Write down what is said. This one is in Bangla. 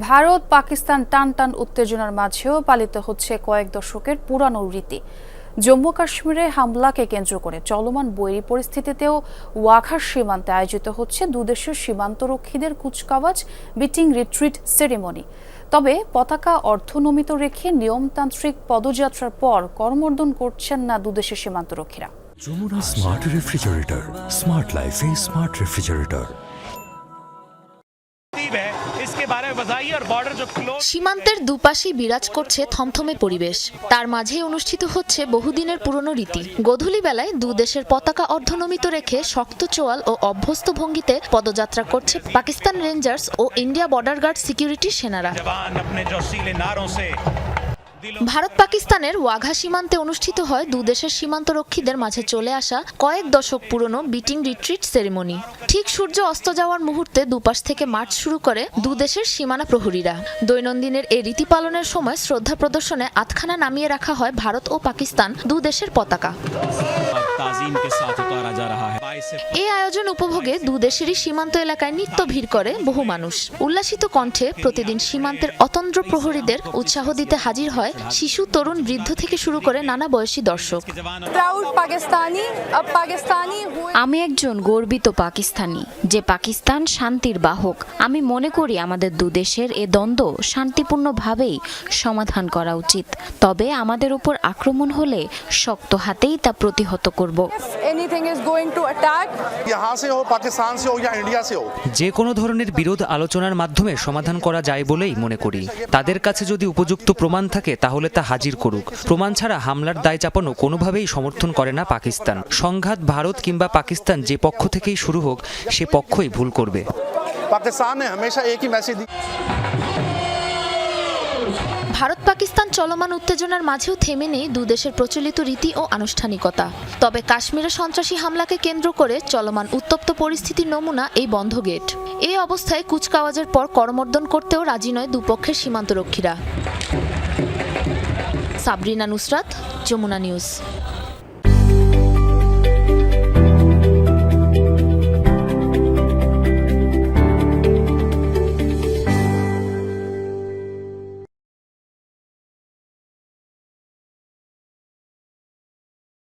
ভারত পাকিস্তান টান টান উত্তেজনার মাঝেও পালিত হচ্ছে কয়েক দশকের পুরানো রীতি। জম্মু কাশ্মীরে হামলাকে কেন্দ্র করে চলমান বৈরী পরিস্থিতিতেও ওয়াঘার সীমান্তে আয়োজিত হচ্ছে দুদেশের সীমান্তরক্ষীদের কুচকাওয়াজ, বিটিং রিট্রিট সেরেমনি। তবে পতাকা অর্থনমিত রেখে নিয়মতান্ত্রিক পদযাত্রার পর করমর্দন করছেন না দুদেশের সীমান্তরক্ষীরা। Jamuna smart refrigerator, smart smart refrigerator. সীমান্তের দুপাশে বিরাজ করছে থমথমে পরিবেশ। তার মাঝে অনুষ্ঠিত হচ্ছে বহুদিনের পুরনো রীতি। গোধূলি বেলায় দু দেশের পতাকা অর্ধনমিত রেখে শক্ত চোয়াল ও অভ্যস্ত ভঙ্গিতে পদযাত্রা করছে পাকিস্তান রেঞ্জার্স ও ইন্ডিয়া বর্ডার গার্ড সিকিউরিটি সেনারা। ভারত পাকিস্তানের ওয়াঘা সীমান্তে অনুষ্ঠিত হয় দু দেশের সীমান্তরক্ষীদের মাঝে চলে আসা কয়েক দশক পুরনো বিটিং রিট্রিট সেরেমনি। ঠিক সূর্য অস্ত যাওয়ার মুহূর্তে দুপাশ থেকে মার্চ শুরু করে দু দেশের সীমানা প্রহরীরা। দৈনন্দিনের এই রীতি পালনের সময় শ্রদ্ধা প্রদর্শনে আতখানা নামিয়ে রাখা হয় ভারত ও পাকিস্তান দু দেশের পতাকা। এই আয়োজন উপভোগে দুদেশেরই সীমান্ত এলাকায় নিত্য ভিড় করে বহু মানুষ। উল্লাসিত কণ্ঠে প্রতিদিন সীমান্তের অতন্দ্র প্রহরীদের উৎসাহ দিতে হাজির হয় শিশু তরুণ বৃদ্ধ থেকে শুরু করে নানা বয়সী দর্শক। আমি একজন গর্বিত পাকিস্তানি যে পাকিস্তান শান্তির বাহক। আমি মনে করি আমাদের দুদেশের এ দ্বন্দ্ব শান্তিপূর্ণভাবেই সমাধান করা উচিত। তবে আমাদের উপর আক্রমণ হলে শক্ত হাতেই তা প্রতিহত করতে করব। যে কোনো ধরনের বিরোধ আলোচনার মাধ্যমে সমাধান করা যায় বলেই মনে করি। তাদের কাছে যদি উপযুক্ত প্রমাণ থাকে তাহলে তা হাজির করুক। প্রমাণ ছাড়া হামলার দায় চাপানো কোনোভাবেই সমর্থন করে না পাকিস্তান। সংঘাত ভারত কিংবা পাকিস্তান যে পক্ষ থেকেই শুরু হোক সে পক্ষই ভুল করবে। পাকিস্তান হমেশা একই মেসেজ ভারত পাকিস্তান চলমান উত্তেজনার মাঝেও থেমে নেই দুদেশের প্রচলিত রীতি ও আনুষ্ঠানিকতা। তবে কাশ্মীরে সন্ত্রাসী হামলাকে কেন্দ্র করে চলমান উত্তপ্ত পরিস্থিতির নমুনা এই বন্ধ গেট। এই অবস্থায় কুচকাওয়াজের পর করমর্দন করতেও রাজি নয় দুপক্ষের সীমান্তরক্ষীরা। সাবরিনা নুসরাত, যমুনা নিউজ।